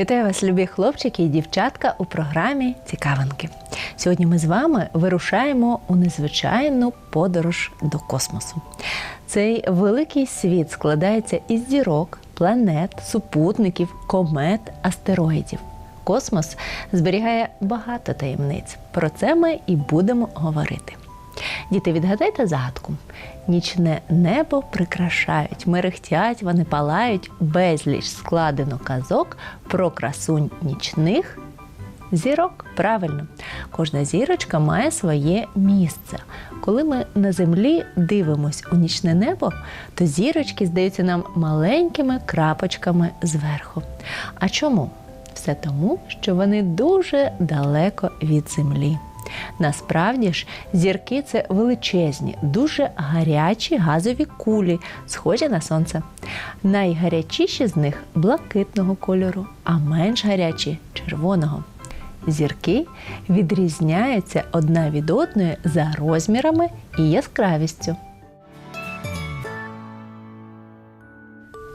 Вітаю вас, любі хлопчики і дівчатка у програмі Цікавинки. Сьогодні ми з вами вирушаємо у незвичайну подорож до космосу. Цей великий світ складається із зірок, планет, супутників, комет, астероїдів. Космос зберігає багато таємниць. Про це ми і будемо говорити. Діти, відгадайте загадку. Нічне небо прикрашають, мерехтять, вони палають, безліч складено казок про красунь нічних зірок. Правильно, кожна зірочка має своє місце. Коли ми на землі дивимось у нічне небо, то зірочки здаються нам маленькими крапочками зверху. А чому? Все тому, що вони дуже далеко від землі. Насправді ж, зірки це величезні, дуже гарячі газові кулі, схожі на сонце. Найгарячіші з них блакитного кольору, а менш гарячі червоного. Зірки відрізняються одна від одної за розмірами і яскравістю.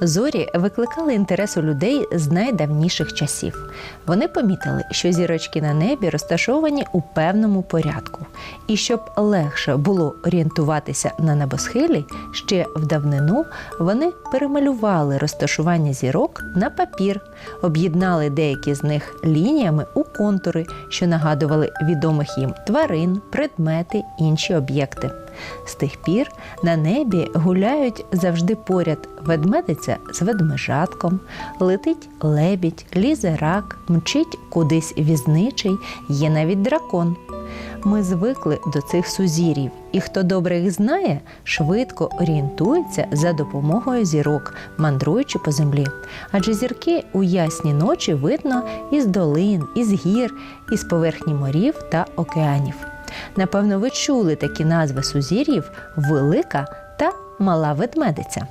Зорі викликали інтерес у людей з найдавніших часів. Вони помітили, що зірочки на небі розташовані у певному порядку, і щоб легше було орієнтуватися на небосхилі, ще в давнину вони перемалювали розташування зірок на папір, об'єднали деякі з них лініями у контури, що нагадували відомих їм тварин, предмети, інші об'єкти. З тих пір на небі гуляють завжди поряд ведмедиця з ведмежатком, летить лебідь, лізе рак, мчить кудись візничий, є навіть дракон. Ми звикли до цих сузір'їв, і хто добре їх знає, швидко орієнтується за допомогою зірок, мандруючи по землі. Адже зірки у ясні ночі видно із долин, із гір, із поверхні морів та океанів. Напевно, ви чули такі назви сузір'їв велика та мала ведмедиця.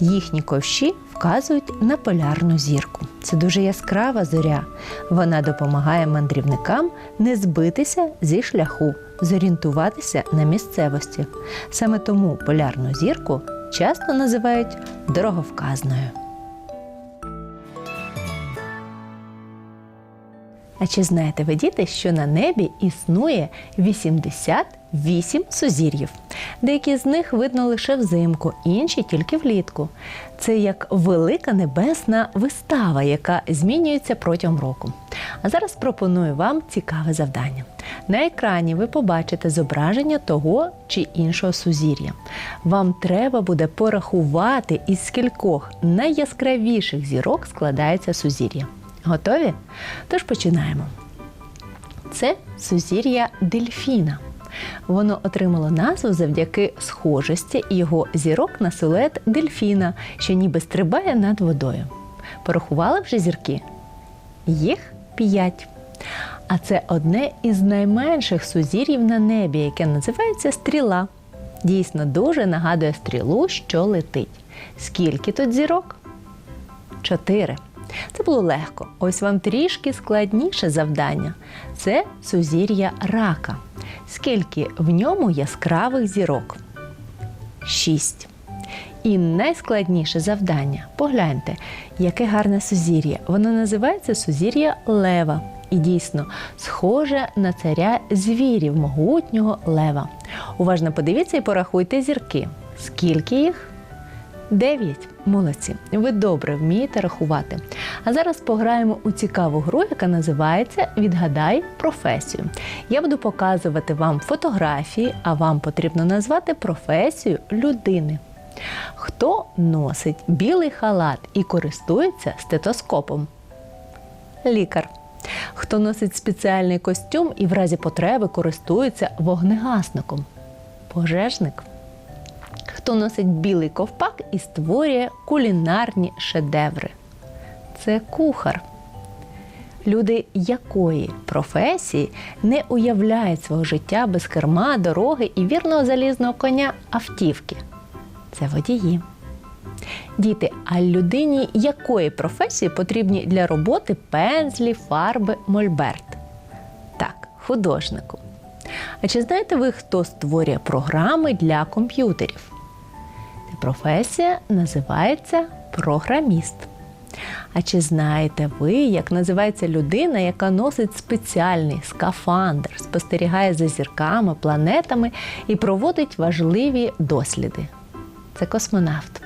Їхні ковші вказують на полярну зірку. Це дуже яскрава зоря. Вона допомагає мандрівникам не збитися зі шляху, зорієнтуватися на місцевості. Саме тому полярну зірку часто називають дороговказною. А чи знаєте ви діти, що на небі існує 88 сузір'їв? Деякі з них видно лише взимку, інші тільки влітку. Це як велика небесна вистава, яка змінюється протягом року. А зараз пропоную вам цікаве завдання. На екрані ви побачите зображення того чи іншого сузір'я. Вам треба буде порахувати, із скількох найяскравіших зірок складається сузір'я. Готові? Тож починаємо. Це сузір'я дельфіна. Воно отримало назву завдяки схожості його зірок на силует дельфіна, що ніби стрибає над водою. Порахували вже зірки? Їх п'ять. А це одне із найменших сузір'їв на небі, яке називається стріла. Дійсно, дуже нагадує стрілу, що летить. Скільки тут зірок? Чотири. Це було легко. Ось вам трішки складніше завдання. Це сузір'я рака. Скільки в ньому яскравих зірок? Шість. І найскладніше завдання. Погляньте, яке гарне сузір'я. Воно називається сузір'я лева. І дійсно схоже на царя звірів могутнього лева. Уважно подивіться і порахуйте зірки. Скільки їх? Дев'ять. Молодці, ви добре вмієте рахувати. А зараз пограємо у цікаву гру, яка називається Відгадай професію. Я буду показувати вам фотографії, а вам потрібно назвати професію людини. Хто носить білий халат і користується стетоскопом? Лікар. Хто носить спеціальний костюм і в разі потреби користується вогнегасником? Пожежник хто носить білий ковпак і створює кулінарні шедеври. Це кухар. Люди якої професії не уявляють свого життя без керма, дороги і вірного залізного коня автівки. Це водії. Діти, а людині якої професії потрібні для роботи пензлі, фарби, мольберт? Так, художнику. А чи знаєте ви, хто створює програми для комп'ютерів? Професія називається програміст. А чи знаєте ви, як називається людина, яка носить спеціальний скафандр, спостерігає за зірками, планетами і проводить важливі досліди? Це космонавт.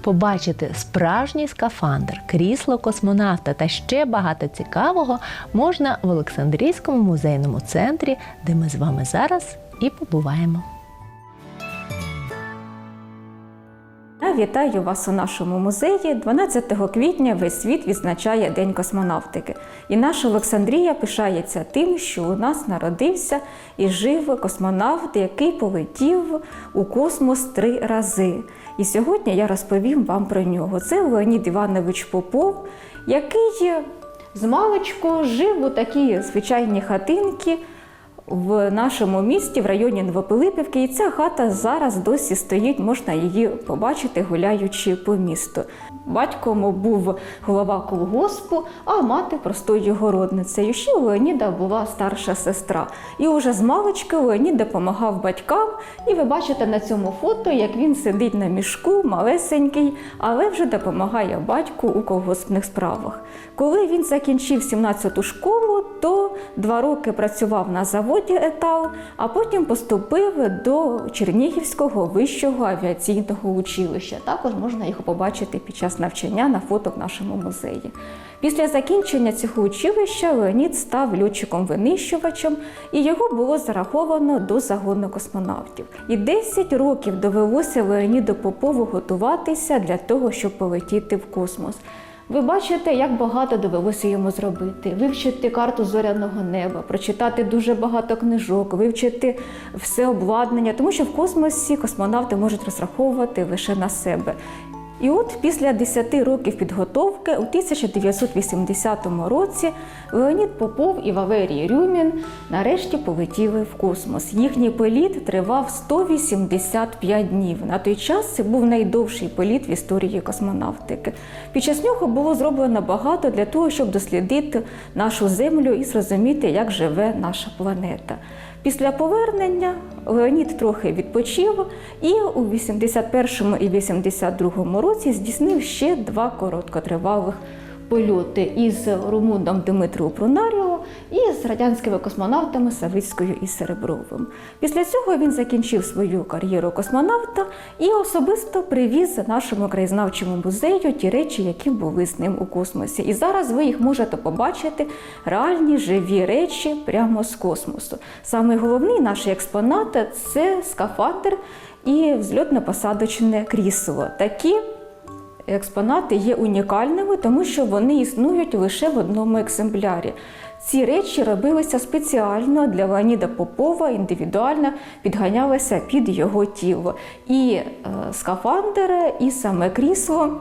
Побачити справжній скафандр, крісло космонавта та ще багато цікавого можна в Олександрійському музейному центрі, де ми з вами зараз і побуваємо. Вітаю вас у нашому музеї. 12 квітня весь світ відзначає День космонавтики. І наша Олександрія пишається тим, що у нас народився і жив космонавт, який полетів у космос три рази. І сьогодні я розповім вам про нього. Це Леонід Іванович Попов, який з маличку жив у такій звичайній хатинці в нашому місті, в районі Новопилипівки. І ця хата зараз досі стоїть, можна її побачити, гуляючи по місту. Батьком був голова колгоспу, а мати простою городницею. Ще у Леоніда була старша сестра. І уже з малички Леонід допомагав батькам. І ви бачите на цьому фото, як він сидить на мішку, малесенький, але вже допомагає батьку у колгоспних справах. Коли він закінчив 17-ту школу, то два роки працював на заводі Етал, а потім поступив до Чернігівського вищого авіаційного училища. Також можна його побачити під час навчання на фото в нашому музеї. Після закінчення цього училища Леонід став льотчиком-винищувачем, і його було зараховано до загону космонавтів. І 10 років довелося Леоніду Попову готуватися для того, щоб полетіти в космос. Ви бачите, як багато довелося йому зробити: вивчити карту зоряного неба, прочитати дуже багато книжок, вивчити все обладнання, тому що в космосі космонавти можуть розраховувати лише на себе. І от після 10 років підготовки у 1980 році Леонід Попов і Валерій Рюмін нарешті полетіли в космос. Їхній політ тривав 185 днів. На той час це був найдовший політ в історії космонавтики. Під час нього було зроблено багато для того, щоб дослідити нашу землю і зрозуміти, як живе наша планета. Після повернення Леонід трохи відпочив і у 81 і 82 році здійснив ще два короткотривалих польоти із румуном Дмитром Прунаріо і з радянськими космонавтами Савицькою і Серебровим. Після цього він закінчив свою кар'єру космонавта і особисто привіз нашому краєзнавчому музею ті речі, які були з ним у космосі. І зараз ви їх можете побачити реальні живі речі прямо з космосу. Саме головний наш експонат це скафандр і взльотно-посадочне крісло. Такі експонати є унікальними, тому що вони існують лише в одному екземплярі. Ці речі робилися спеціально для Леоніда Попова, індивідуально підганялися під його тіло. І е, скафандр, і саме крісло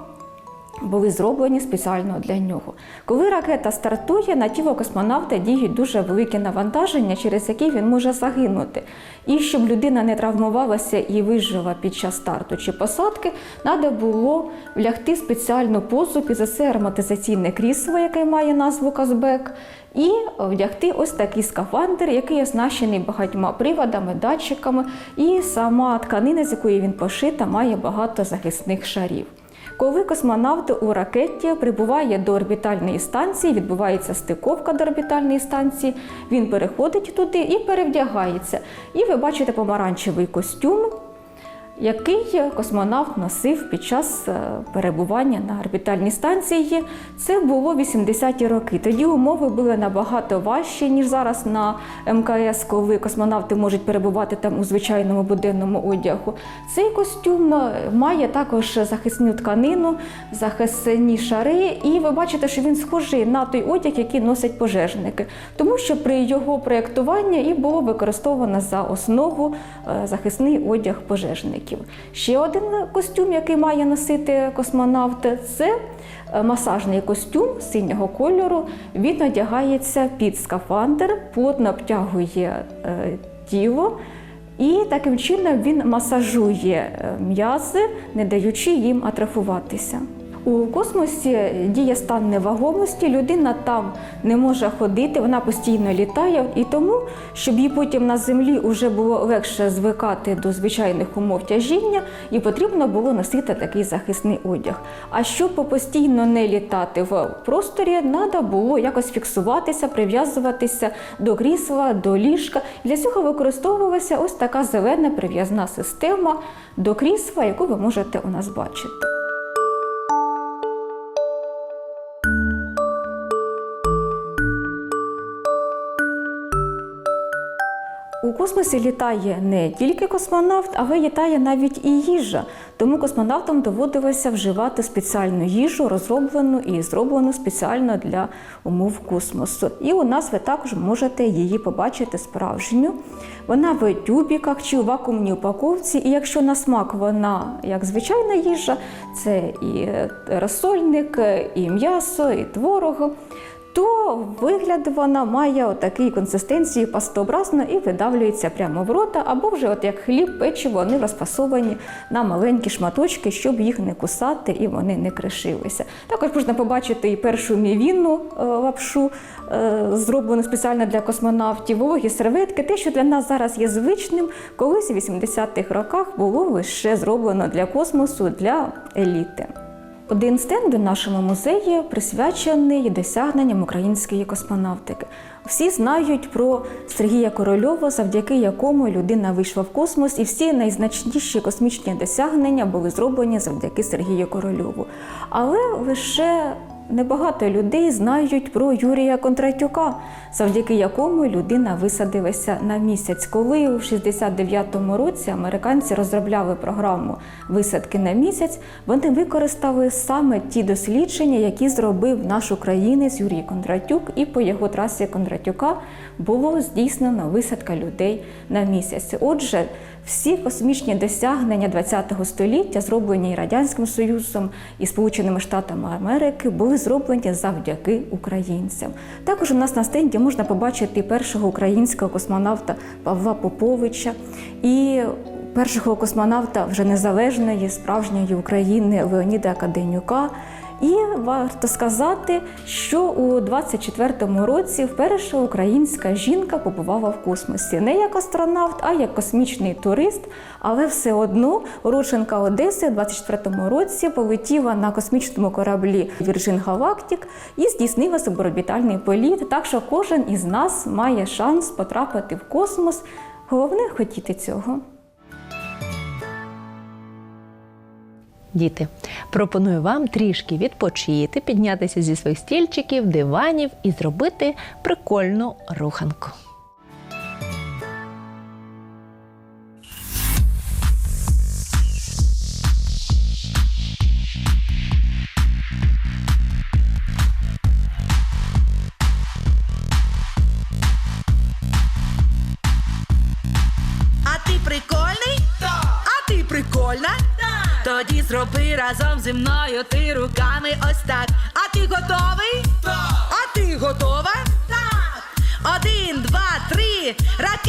були зроблені спеціально для нього. Коли ракета стартує, на тіло космонавта діють дуже великі навантаження, через які він може загинути. І щоб людина не травмувалася і вижила під час старту чи посадки, треба було влягти спеціальну позу під це ароматизаційне крісло, яке має назву Казбек, і вдягти ось такий скафандр, який оснащений багатьма приводами, датчиками, і сама тканина, з якої він пошита, має багато захисних шарів. Коли космонавт у ракеті прибуває до орбітальної станції, відбувається стиковка до орбітальної станції, він переходить туди і перевдягається. І ви бачите помаранчевий костюм, який космонавт носив під час е, перебування на орбітальній станції. Це було 80-ті роки. Тоді умови були набагато важчі, ніж зараз на МКС, коли космонавти можуть перебувати там у звичайному буденному одягу. Цей костюм е, має також захисну тканину, захисні шари, і ви бачите, що він схожий на той одяг, який носять пожежники, тому що при його проєктуванні і було використовано за основу е, захисний одяг пожежників. Ще один костюм, який має носити космонавт, це е, масажний костюм синього кольору. Він одягається під скафандр, плотно обтягує е, тіло. І таким чином він масажує е, м'язи, не даючи їм атрофуватися. У космосі діє стан невагомості, людина там не може ходити, вона постійно літає, і тому, щоб їй потім на землі вже було легше звикати до звичайних умов тяжіння, їй потрібно було носити такий захисний одяг. А щоб постійно не літати в просторі, треба було якось фіксуватися, прив'язуватися до крісла, до ліжка. Для цього використовувалася ось така зелена прив'язна система до крісла, яку ви можете у нас бачити. Космосі літає не тільки космонавт, але літає навіть і їжа. Тому космонавтам доводилося вживати спеціальну їжу, розроблену і зроблену спеціально для умов космосу. І у нас ви також можете її побачити справжню. Вона в тюбіках чи у вакуумній упаковці. І якщо на смак вона як звичайна їжа, це і розсольник, і м'ясо, і творог то вигляд вона має отакий консистенцію пастообразно і видавлюється прямо в рота, або вже от як хліб, печиво, вони розфасовані на маленькі шматочки, щоб їх не кусати і вони не кришилися. Також можна побачити і першу мівінну е, лапшу, е, зроблену спеціально для космонавтів, вологі серветки, те, що для нас зараз є звичним, колись у 80-х роках було лише зроблено для космосу, для еліти. Один стенд у нашому музеї присвячений досягненням української космонавтики. Всі знають про Сергія Корольова, завдяки якому людина вийшла в космос, і всі найзначніші космічні досягнення були зроблені завдяки Сергію Корольову. Але лише Небагато людей знають про Юрія Кондратюка, завдяки якому людина висадилася на місяць. Коли у 69-му році американці розробляли програму висадки на місяць, вони використали саме ті дослідження, які зробив наш українець Юрій Кондратюк, і по його трасі Кондратюка було здійснено висадка людей на місяць. Отже, всі космічні досягнення ХХ століття, зроблені і Радянським Союзом, і Сполученими Штатами Америки, були зроблені завдяки українцям. Також у нас на стенді можна побачити першого українського космонавта Павла Поповича і першого космонавта вже незалежної справжньої України Леоніда Академюка. І варто сказати, що у 24-му році вперше українська жінка побувала в космосі не як астронавт, а як космічний турист. Але все одно уродженка Одеси в 24-му році полетіла на космічному кораблі Virgin Galactic і здійснила суборбітальний політ. Так що кожен із нас має шанс потрапити в космос. Головне хотіти цього. Діти, пропоную вам трішки відпочити, піднятися зі своїх стільчиків, диванів і зробити прикольну руханку. Разом зі мною ти руками ось так. А ти готовий? Так. А ти готова? Так. Один, два, три. Ракета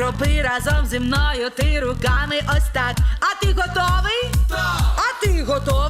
зроби разом зі мною ти руками ось так. А ти готовий? Так. А ти готова?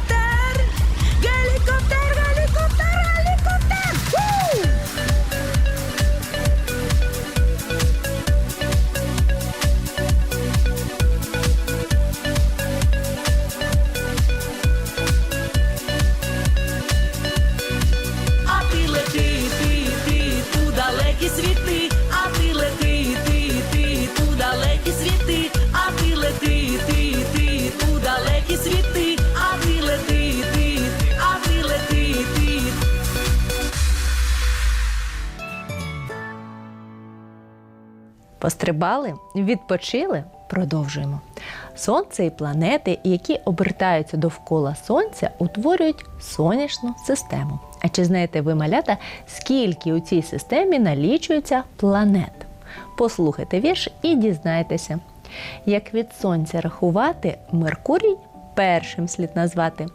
Пострибали, відпочили, продовжуємо. Сонце і планети, які обертаються довкола Сонця, утворюють сонячну систему. А чи знаєте ви, малята, скільки у цій системі налічується планет? Послухайте вірш і дізнайтеся. Як від сонця рахувати, Меркурій першим слід назвати.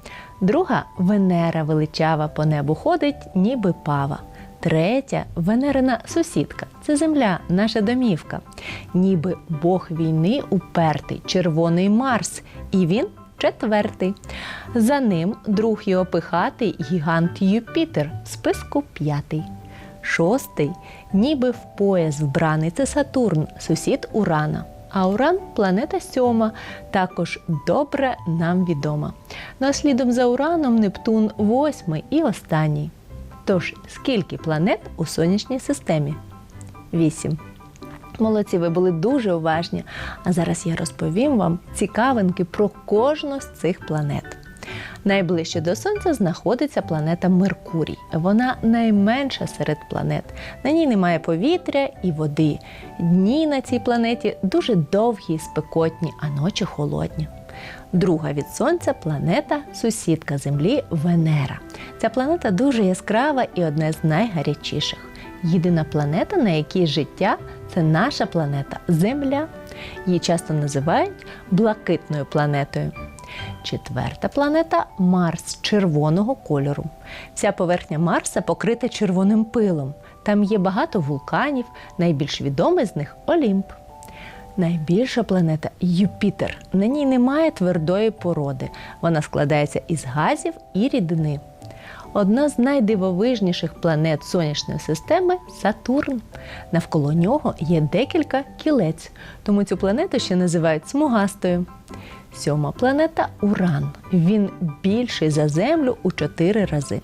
Друга Венера величава по небу ходить, ніби пава. Третя Венерина сусідка це земля, наша домівка. Ніби Бог війни упертий, червоний Марс, і він четвертий. За ним друг його пихатий гігант Юпітер, в списку п'ятий. Шостий, ніби в пояс вбраний, це Сатурн, сусід Урана. А Уран планета сьома, також добре нам відома. Ну а слідом за Ураном Нептун восьмий і останній. Тож, скільки планет у сонячній системі? Вісім. Молодці, ви були дуже уважні. А зараз я розповім вам цікавинки про кожну з цих планет. Найближче до Сонця знаходиться планета Меркурій. Вона найменша серед планет. На ній немає повітря і води. Дні на цій планеті дуже довгі і спекотні, а ночі холодні. Друга від Сонця планета сусідка Землі Венера. Ця планета дуже яскрава і одна з найгарячіших. Єдина планета, на якій життя це наша планета Земля. Її часто називають блакитною планетою. Четверта планета Марс червоного кольору. Вся поверхня Марса покрита червоним пилом. Там є багато вулканів, найбільш відомий з них Олімп. Найбільша планета Юпітер. На ній немає твердої породи. Вона складається із газів і рідини. Одна з найдивовижніших планет сонячної системи Сатурн. Навколо нього є декілька кілець, тому цю планету ще називають смугастою. Сьома планета Уран. Він більший за Землю у чотири рази.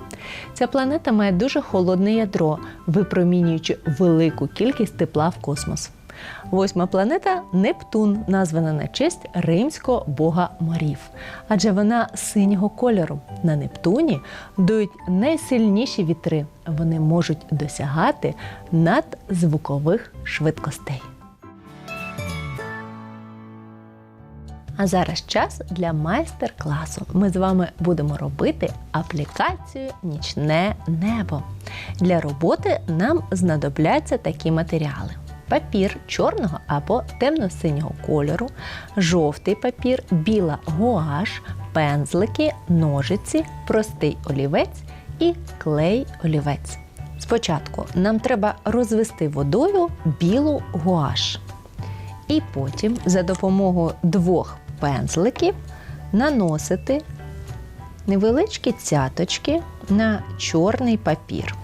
Ця планета має дуже холодне ядро, випромінюючи велику кількість тепла в космос. Восьма планета Нептун, названа на честь римського бога морів, адже вона синього кольору. На Нептуні дують найсильніші вітри. Вони можуть досягати надзвукових швидкостей. А зараз час для майстер-класу. Ми з вами будемо робити аплікацію Нічне небо. Для роботи нам знадобляться такі матеріали: папір чорного або темно-синього кольору, жовтий папір, біла гуаш, пензлики, ножиці, простий олівець і клей олівець. Спочатку нам треба розвести водою білу гуаш. І потім за допомогою двох пензликів наносити невеличкі цяточки на чорний папір.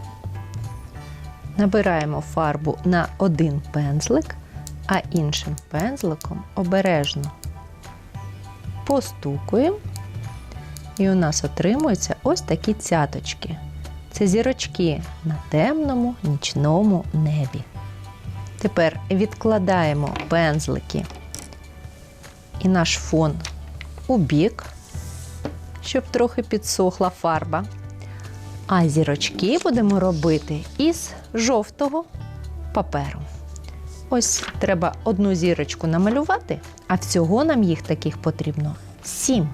Набираємо фарбу на один пензлик, а іншим пензликом обережно постукуємо І у нас отримуються ось такі цяточки. Це зірочки на темному нічному небі. Тепер відкладаємо пензлики і наш фон у бік, щоб трохи підсохла фарба. А зірочки будемо робити із жовтого паперу. Ось треба одну зірочку намалювати, а всього нам їх таких потрібно сім.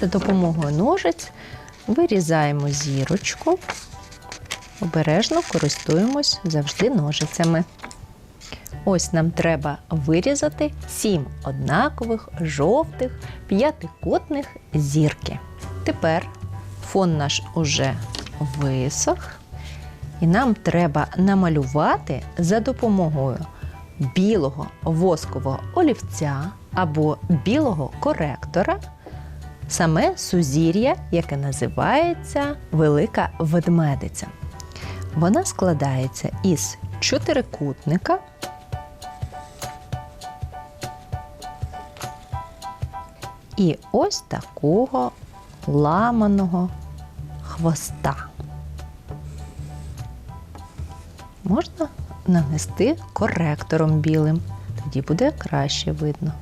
За допомогою ножиць вирізаємо зірочку. Обережно користуємось завжди ножицями. Ось нам треба вирізати сім однакових жовтих п'ятикутних зірки. Тепер фон наш уже висох, і нам треба намалювати за допомогою білого воскового олівця або білого коректора саме сузір'я, яке називається Велика ведмедиця. Вона складається із чотирикутника. І ось такого ламаного хвоста. Можна нанести коректором білим, тоді буде краще видно.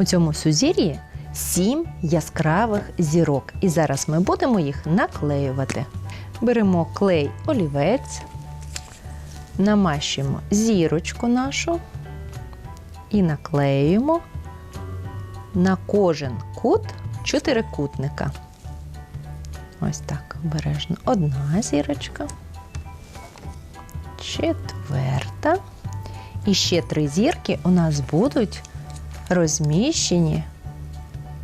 У цьому сузір'ї сім яскравих зірок, і зараз ми будемо їх наклеювати. Беремо клей олівець, намащуємо зірочку нашу і наклеюємо на кожен кут чотирикутника. Ось так обережно. Одна зірочка, четверта. І ще три зірки у нас будуть розміщені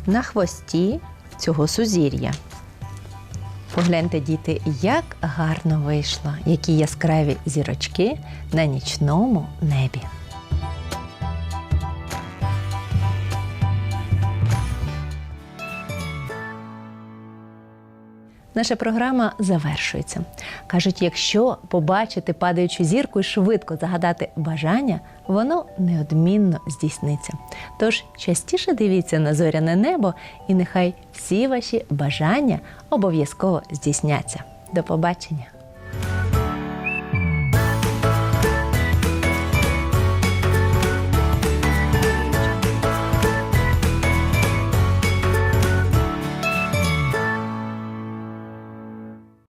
на хвості цього сузір'я. Погляньте, діти, як гарно вийшло, які яскраві зірочки на нічному небі. Наша програма завершується. Кажуть, якщо побачити падаючу зірку і швидко загадати бажання, воно неодмінно здійсниться. Тож частіше дивіться на зоряне небо, і нехай всі ваші бажання обов'язково здійсняться. До побачення!